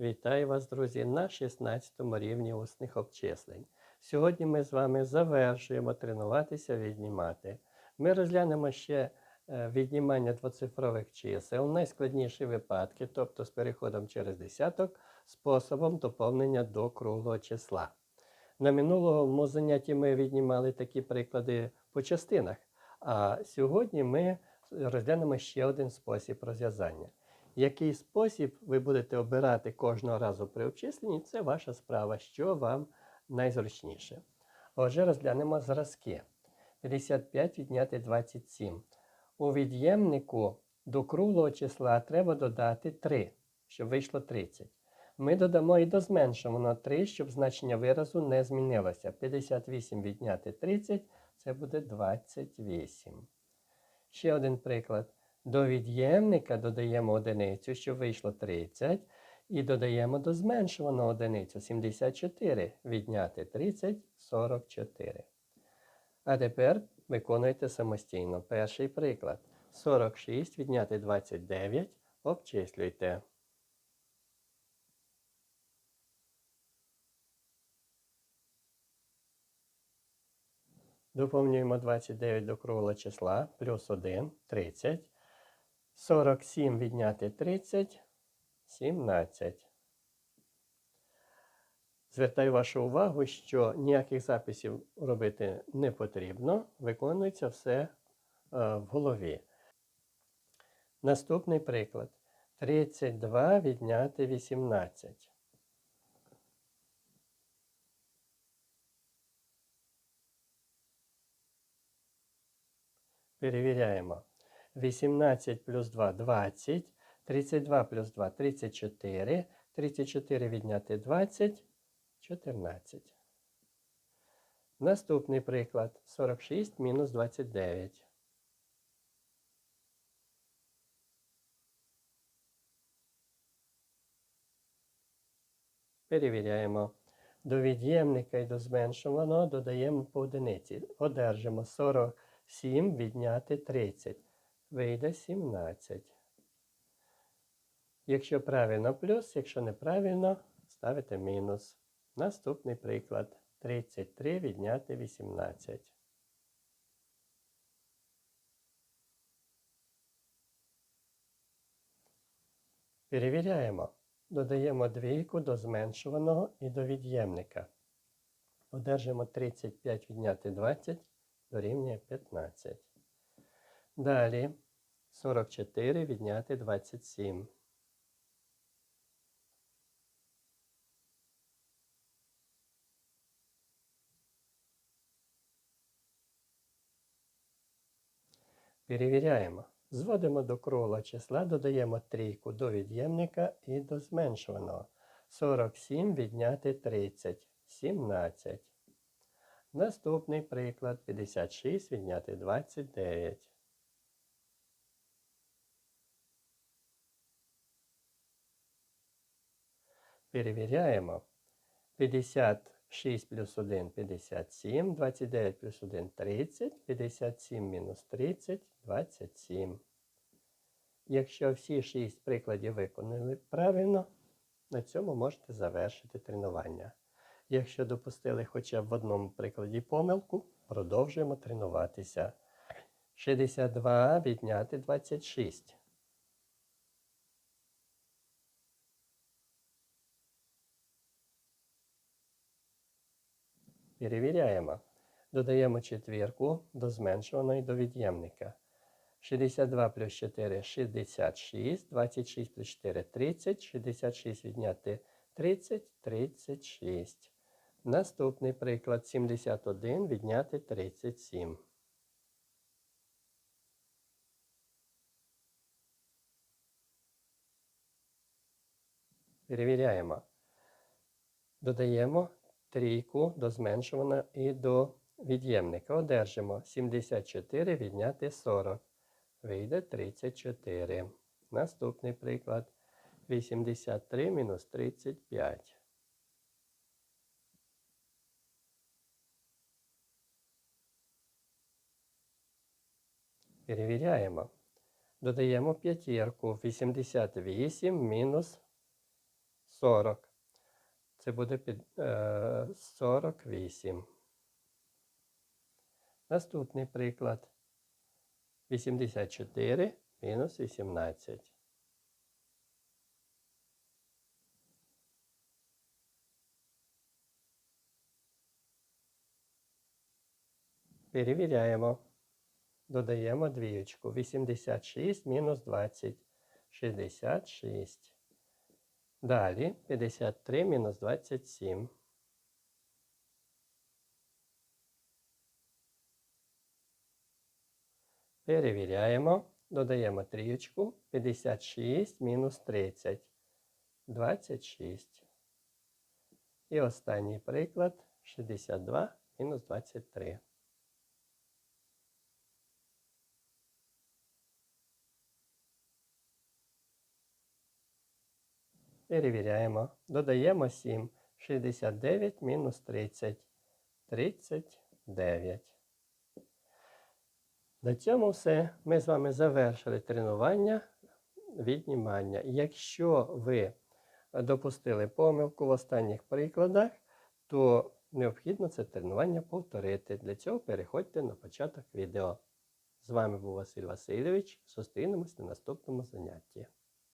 Вітаю вас, друзі, на 16 рівні усних обчислень. Сьогодні ми з вами завершуємо тренуватися віднімати. Ми розглянемо ще е, віднімання двоцифрових чисел, найскладніші випадки, тобто з переходом через десяток, способом доповнення до круглого числа. На минулому занятті ми віднімали такі приклади по частинах, а сьогодні ми розглянемо ще один спосіб розв'язання. Який спосіб ви будете обирати кожного разу при обчисленні, це ваша справа, що вам найзручніше. Отже, розглянемо зразки. 55 відняти 27. У від'ємнику до круглого числа треба додати 3, щоб вийшло 30. Ми додамо і до зменшуваного 3, щоб значення виразу не змінилося. 58 відняти 30 це буде 28. Ще один приклад. До від'ємника додаємо одиницю, що вийшло 30, і додаємо до зменшуваного одиницю 74, відняти 30 44. А тепер виконуйте самостійно. Перший приклад. 46 відняти 29. Обчислюйте. Доповнюємо 29 до круглого числа, плюс 1, 30. 47 відняти 30, 17. Звертаю вашу увагу, що ніяких записів робити не потрібно, виконується все е, в голові. Наступний приклад. 32 відняти 18. Перевіряємо. 18 плюс 2 20, 32 плюс 2 34, 34 відняти 20, 14. Наступний приклад 46 мінус 29. Перевіряємо. До від'ємника і до зменшуваного додаємо по одиниці. Одержимо 47 відняти 30 вийде 17. Якщо правильно плюс, якщо неправильно, ставите мінус. Наступний приклад. 33 відняти 18. Перевіряємо. Додаємо двійку до зменшуваного і до від'ємника. Одержимо 35 відняти 20 дорівнює 15. Далі 44 відняти 27. Перевіряємо. Зводимо до круглого числа, додаємо трійку до від'ємника і до зменшуваного. 47 відняти 30. 17. Наступний приклад 56 відняти 29. Перевіряємо. 56 плюс 1 57, 29 плюс 1 30, 57 мінус 30 27. Якщо всі 6 прикладів виконали правильно, на цьому можете завершити тренування. Якщо допустили хоча б в одному прикладі помилку, продовжуємо тренуватися. 62 відняти 26. Перевіряємо. Додаємо четвірку до зменшуваної до від'ємника. 62 плюс 4 66, 26 плюс 4 30, 66 відняти 30, 36. Наступний приклад 71 відняти 37. Перевіряємо. Додаємо трійку до зменшуваного і до від'ємника. Одержимо 74 відняти 40. Вийде 34. Наступний приклад. 83 мінус 35. Перевіряємо. Додаємо п'ятірку. 88 мінус 40. Це буде під, е, 48. Наступний приклад. 84 мінус 18. Перевіряємо. Додаємо двієчку. 86 мінус 20. 66. Далі 53 мінус 27. Перевіряємо. Додаємо трієчку. 56 мінус 30. 26. І останній приклад 62 мінус 23. Перевіряємо. Додаємо 7. 69 мінус 30. 39. На цьому все. Ми з вами завершили тренування віднімання. Якщо ви допустили помилку в останніх прикладах, то необхідно це тренування повторити. Для цього переходьте на початок відео. З вами був Василь Васильович. Зустрінемось на наступному занятті.